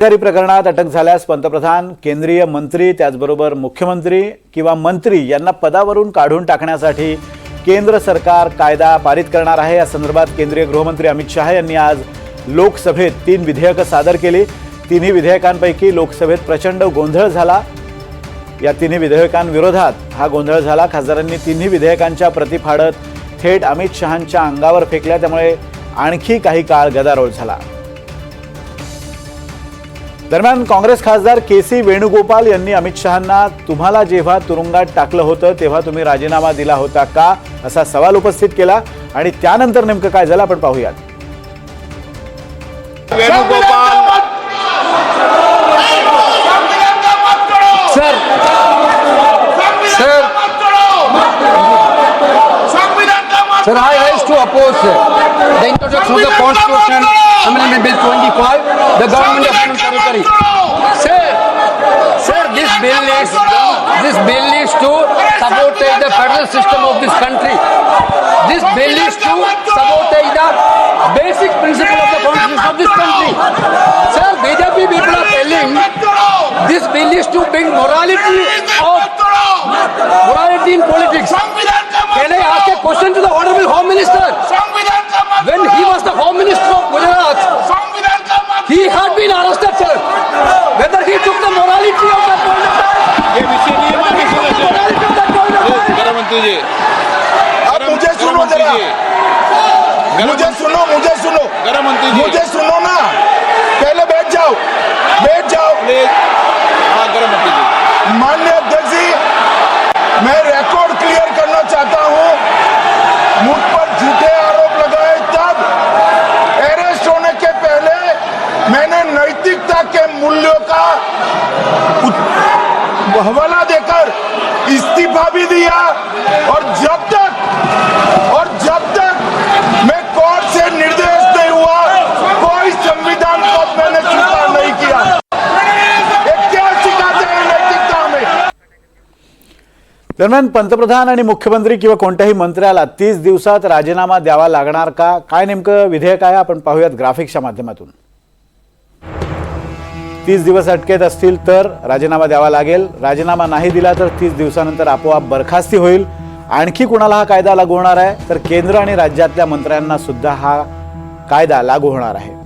सरकारी प्रकरणात अटक झाल्यास पंतप्रधान केंद्रीय मंत्री त्याचबरोबर मुख्यमंत्री किंवा मंत्री यांना पदावरून काढून टाकण्यासाठी केंद्र सरकार कायदा पारित करणार आहे. या संदर्भात केंद्रीय गृहमंत्री अमित शहा यांनी आज लोकसभेत तीन विधेयकं सादर केली. तिन्ही विधेयकांपैकी लोकसभेत प्रचंड गोंधळ झाला. या तिन्ही विधेयकांविरोधात हा गोंधळ झाला. खासदारांनी तिन्ही विधेयकांच्या प्रती फाडत थेट अमित शहांच्या अंगावर फेकल्या. त्यामुळे आणखी काही काळ गदारोळ झाला. दरम्यान काँग्रेस खासदार के सी वेणुगोपाल यांनी अमित शहांना तुम्हाला जेव्हा तुरुंगात टाकलं होतं तेव्हा तुम्ही राजीनामा दिला होता का? असा सवाल उपस्थित केला आणि त्यानंतर नेमकं काय झालं? आपण पाहूयात. Venugopal sir. Sir. introduction of the Constitution Amendment Bill 25, the government of Union Territory. Sir, sir, this bill is this bill is to sabotage the federal system of this country. This bill is to sabotage the basic principle of the constitution of this country. Sir, BJP people are telling this bill is to bring morality of morality in politics. Can I ask a question to the मुझे सुनो मुझे सुनो गृह मंत्री जी मुझे सुनो ना पहले बैठ जाओ बैठ जाओ हाँ मंत्री जी माननीय अध्यक्ष जी मैं रिकॉर्ड क्लियर करना चाहता हूँ मुझ पर झूठे आरोप लगाए तब अरेस्ट होने के पहले मैंने नैतिकता के मूल्यों का हवाला देकर इस्तीफा भी दिया और जब तक दरम्यान पंतप्रधान आणि मुख्यमंत्री किंवा कोणत्याही मंत्र्याला तीस दिवसात राजीनामा द्यावा लागणार का? काय नेमकं विधेयक आहे? आपण पाहूयात ग्राफिक्सच्या माध्यमातून. तीस दिवस अटकेत असतील तर राजीनामा द्यावा लागेल. राजीनामा नाही दिला तर तीस दिवसानंतर आपोआप बरखास्ती होईल. आणखी कुणाला हा कायदा लागू होणार आहे? तर केंद्र आणि राज्यातल्या मंत्र्यांना सुद्धा हा कायदा लागू होणार आहे.